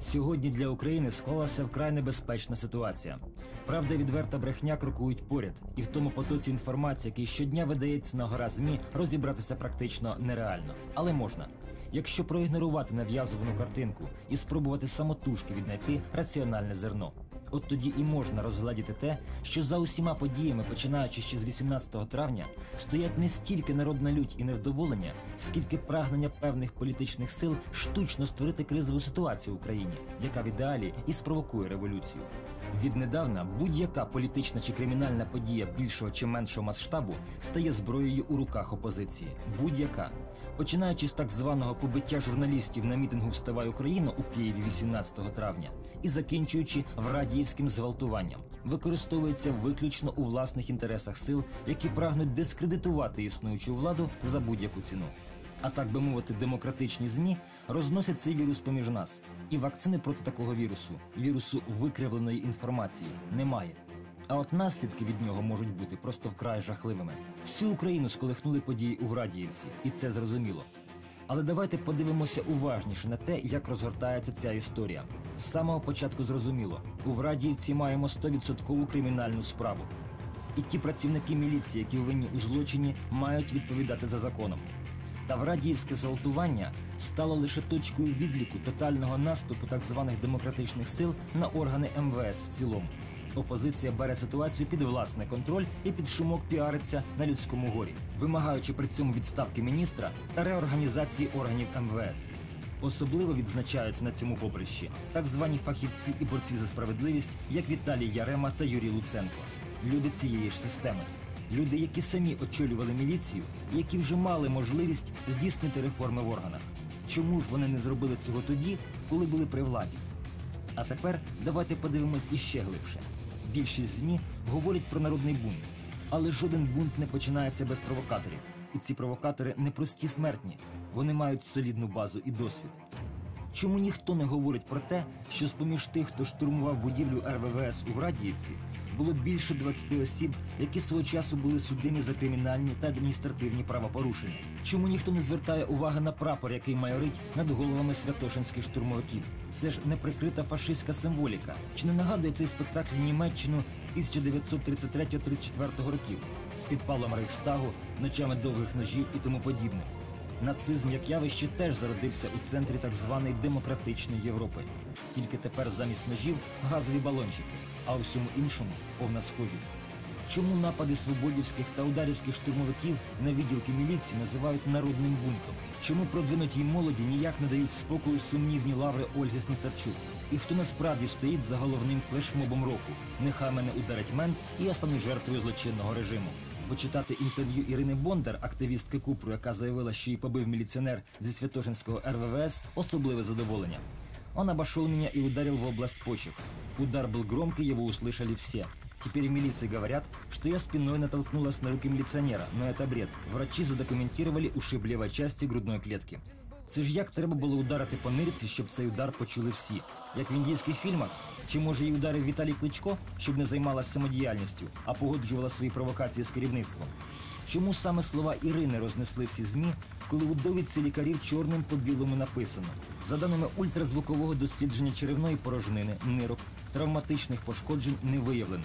Сьогодні для України склалася вкрай небезпечна ситуація. Правда, відверта брехня крокують поряд, і в тому потоці інформації, який щодня видається на гора змі, розібратися практично нереально. Але можна, якщо проігнорувати нав'язувану картинку і спробувати самотужки віднайти раціональне зерно. От тоді і можна розгледіти те, що за усіма подіями, починаючи ще з 18 травня, стоять не стільки народна лють і невдоволення, скільки прагнення певних політичних сил штучно створити кризову ситуацію в Україні, яка в ідеалі і спровокує революцію. Віднедавна будь-яка політична чи кримінальна подія більшого чи меншого масштабу стає зброєю у руках опозиції. Будь-яка. Починаючи з так званого побиття журналістів на мітингу Вставай Україна у Києві 18 травня і закінчуючи Врадіївським зґвалтуванням, використовується виключно у власних інтересах сил, які прагнуть дискредитувати існуючу владу за будь-яку ціну. А так би мовити, демократичні змі розносять цей вірус поміж нас. І вакцини проти такого вірусу, вірусу викривленої інформації, немає. А от наслідки від нього можуть бути просто вкрай жахливими. Всю Україну сколихнули події у Врадіївці, і це зрозуміло. Але давайте подивимося уважніше на те, як розгортається ця історія. З самого початку зрозуміло, у Врадіївці маємо 100% кримінальну справу. І ті працівники міліції, які винні у злочині, мають відповідати за законом. Та врадіївське зґвалтування стало лише точкою відліку тотального наступу так званих демократичних сил на органи МВС в цілому. Опозиція бере ситуацію під власний контроль і під шумок піариться на людському горі, вимагаючи при цьому відставки міністра та реорганізації органів МВС. Особливо відзначаються на цьому поприщі так звані фахівці і борці за справедливість, як Віталій Ярема та Юрій Луценко, люди цієї ж системи. Люди, які самі очолювали міліцію, які вже мали можливість здійснити реформи в органах. Чому ж вони не зробили цього тоді, коли були при владі? А тепер давайте подивимось іще глибше. Більшість ЗМІ говорять про народний бунт, але жоден бунт не починається без провокаторів. І ці провокатори не прості смертні, вони мають солідну базу і досвід. Чому ніхто не говорить про те, що з поміж тих, хто штурмував будівлю РВВС у Врадіївці, було більше 20 осіб, які свого часу були судимі за кримінальні та адміністративні правопорушення? Чому ніхто не звертає уваги на прапор, який майорить над головами святошинських штурмовиків? Це ж неприкрита фашистська символіка. Чи не нагадує цей спектакль Німеччину 1933-34 років з підпалом Рейхстагу, ночами довгих ножів і тому подібне? Нацизм як явище теж зародився у центрі так званої демократичної Європи. Тільки тепер замість ножів газові балончики, а у всьому іншому повна схожість. Чому напади свободівських та ударівських штурмовиків на відділки міліції називають народним бунтом? Чому продвинутій молоді ніяк не дають спокою сумнівні лаври Ольги Сніцарчук? І хто насправді стоїть за головним флешмобом року? Нехай мене ударить мент, і я стану жертвою злочинного режиму почитати інтерв'ю Ірини Бондар, активістки Купру, яка заявила, що її побив міліціонер зі Святошинського РВВС, особливе задоволення. Он обошел меня и ударил в область почек. Удар был громкий, его услышали все. Теперь в милиции говорят, что я спиной натолкнулась на руки милиционера, но это бред. Врачи задокументировали ушиб левой части грудной клетки. Це ж як треба було ударити по нирці, щоб цей удар почули всі, як в індійських фільмах? Чи може її ударив Віталій Кличко, щоб не займалася самодіяльністю, а погоджувала свої провокації з керівництвом? Чому саме слова Ірини рознесли всі змі, коли у довідці лікарів чорним по білому написано за даними ультразвукового дослідження черевної порожнини, нирок, травматичних пошкоджень не виявлено,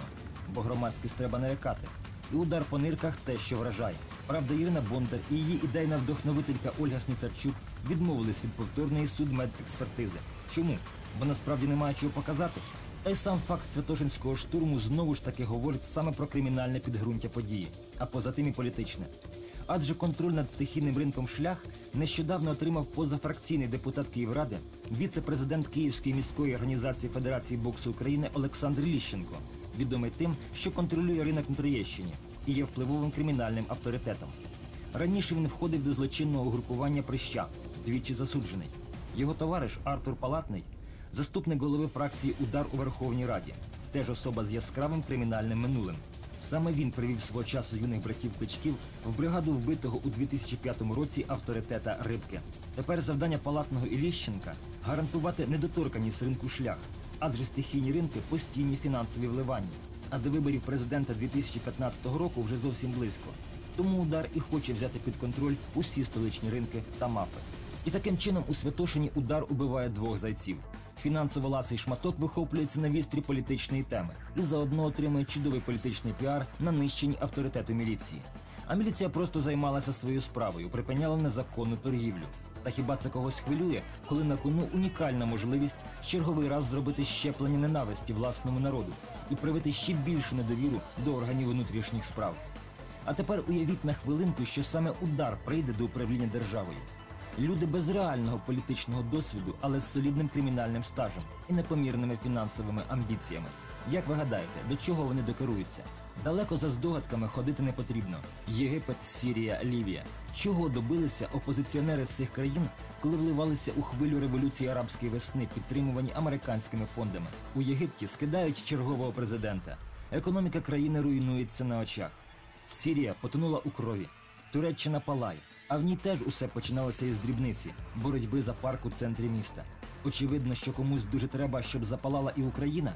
бо громадськість треба нарякати. І удар по нирках те, що вражає. Правда, Ірина Бондар і її ідейна вдохновителька Ольга Сніцарчук відмовились від повторної судмедекспертизи. Чому? Бо насправді немає чого показати. Та й сам факт Святошинського штурму знову ж таки говорить саме про кримінальне підґрунтя події, а поза тим і політичне. Адже контроль над стихійним ринком шлях нещодавно отримав позафракційний депутат Київради, віце-президент Київської міської організації Федерації боксу України Олександр Ліщенко, відомий тим, що контролює ринок на Троєщині і є впливовим кримінальним авторитетом. Раніше він входив до злочинного угрупування Прища, двічі засуджений. Його товариш Артур Палатний, заступник голови фракції Удар у Верховній Раді, теж особа з яскравим кримінальним минулим. Саме він привів свого часу юних братів кличків в бригаду вбитого у 2005 році авторитета Рибки. Тепер завдання Палатного і Ліщенка гарантувати недоторканість ринку шлях, адже стихійні ринки постійні фінансові вливання. А до виборів президента 2015 року вже зовсім близько. Тому удар і хоче взяти під контроль усі столичні ринки та мапи. І таким чином у Святошині удар убиває двох зайців. Фінансово ласий шматок вихоплюється на вістрі політичної теми і заодно отримує чудовий політичний піар на нищенні авторитету міліції. А міліція просто займалася своєю справою, припиняла незаконну торгівлю. Та хіба це когось хвилює, коли на кону унікальна можливість черговий раз зробити щеплення ненависті власному народу і привити ще більшу недовіру до органів внутрішніх справ? А тепер уявіть на хвилинку, що саме удар прийде до управління державою. Люди без реального політичного досвіду, але з солідним кримінальним стажем і непомірними фінансовими амбіціями. Як ви гадаєте, до чого вони докеруються? Далеко за здогадками ходити не потрібно. Єгипет, Сірія, Лівія. Чого добилися опозиціонери з цих країн, коли вливалися у хвилю революції арабської весни, підтримувані американськими фондами? У Єгипті скидають чергового президента. Економіка країни руйнується на очах. Сірія потонула у крові. Туреччина палає. А в ній теж усе починалося із дрібниці боротьби за парк у центрі міста. Очевидно, що комусь дуже треба, щоб запалала і Україна.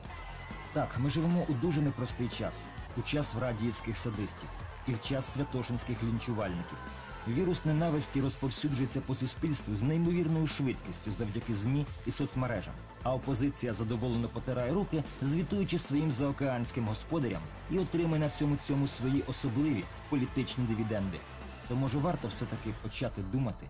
Так, ми живемо у дуже непростий час, у час врадіївських садистів і в час святошинських лінчувальників. Вірус ненависті розповсюджується по суспільству з неймовірною швидкістю завдяки ЗМІ і соцмережам. А опозиція задоволено потирає руки, звітуючи своїм заокеанським господарям і отримує на всьому цьому свої особливі політичні дивіденди. То може варто все таки почати думати